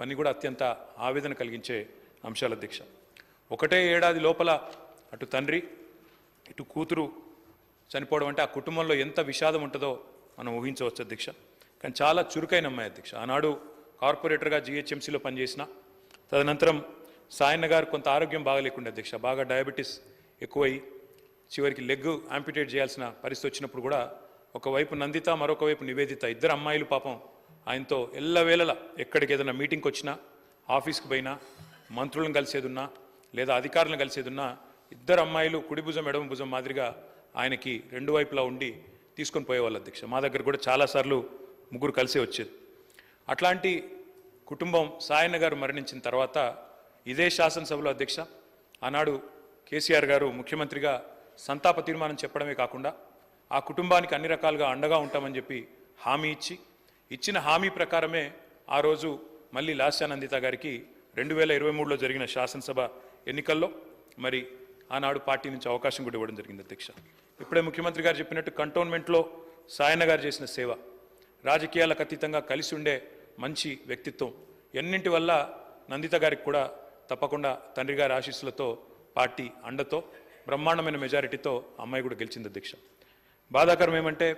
ఇవన్నీ కూడా అత్యంత ఆవేదన కలిగించే అంశాల అధ్యక్ష. ఒకటే ఏడాది లోపల అటు తండ్రి ఇటు కూతురు చనిపోవడం అంటే ఆ కుటుంబంలో ఎంత విషాదం ఉంటుందో మనం ఊహించవచ్చు అధ్యక్ష. కానీ చాలా చురుకైన అమ్మాయి అధ్యక్ష. ఆనాడు కార్పొరేటర్గా జిహెచ్ఎంసీలో పనిచేసిన తదనంతరం సాయన్న గారు కొంత ఆరోగ్యం బాగలేకుండా అధ్యక్ష. బాగా డయాబెటీస్ ఎక్కువై చివరికి లెగ్ యాంపిటేట్ చేయాల్సిన పరిస్థితి వచ్చినప్పుడు కూడా ఒకవైపు నందిత మరొక వైపు నివేదిత. ఇద్దరు అమ్మాయిలు పాపం ఆయనతో ఎల్లవేళలా ఎక్కడికి ఏదైనా మీటింగ్కి వచ్చినా ఆఫీస్కి పోయినా మంత్రులను కలిసేది ఉన్నా లేదా అధికారులను కలిసేది ఉన్నా ఇద్దరు అమ్మాయిలు కుడి భుజం ఎడమ భుజం మాదిరిగా ఆయనకి రెండు వైపులా ఉండి తీసుకొని పోయేవాళ్ళు అధ్యక్ష. మా దగ్గర కూడా చాలాసార్లు ముగ్గురు కలిసే వచ్చేది. అట్లాంటి కుటుంబం సాయన్న గారు మరణించిన తర్వాత ఇదే శాసనసభలో అధ్యక్ష ఆనాడు కేసీఆర్ గారు ముఖ్యమంత్రిగా సంతాప తీర్మానం చెప్పడమే కాకుండా ఆ కుటుంబానికి అన్ని రకాలుగా అండగా ఉంటామని చెప్పి హామీ ఇచ్చి ఇచ్చిన హామీ ప్రకారమే ఆ రోజు మళ్ళీ లాస్యానందిత గారికి రెండు వేల ఇరవై మూడులో జరిగిన శాసనసభ ఎన్నికల్లో మరి ఆనాడు పార్టీ నుంచి అవకాశం కూడా ఇవ్వడం జరిగింది అధ్యక్ష. ఇప్పుడే ముఖ్యమంత్రి గారు చెప్పినట్టు కంటోన్మెంట్లో సాయన్న గారు చేసిన సేవ రాజకీయాలకు అతీతంగా కలిసి ఉండే మంచి వ్యక్తిత్వం ఎన్నింటి వల్ల నందిత గారికి కూడా తప్పకుండా తండ్రి గారి ఆశీస్సులతో పార్టీ అండతో బ్రహ్మాండమైన మెజారిటీతో అమ్మాయి కూడా గెలిచింది అధ్యక్ష. బాధాకరం ఏమంటే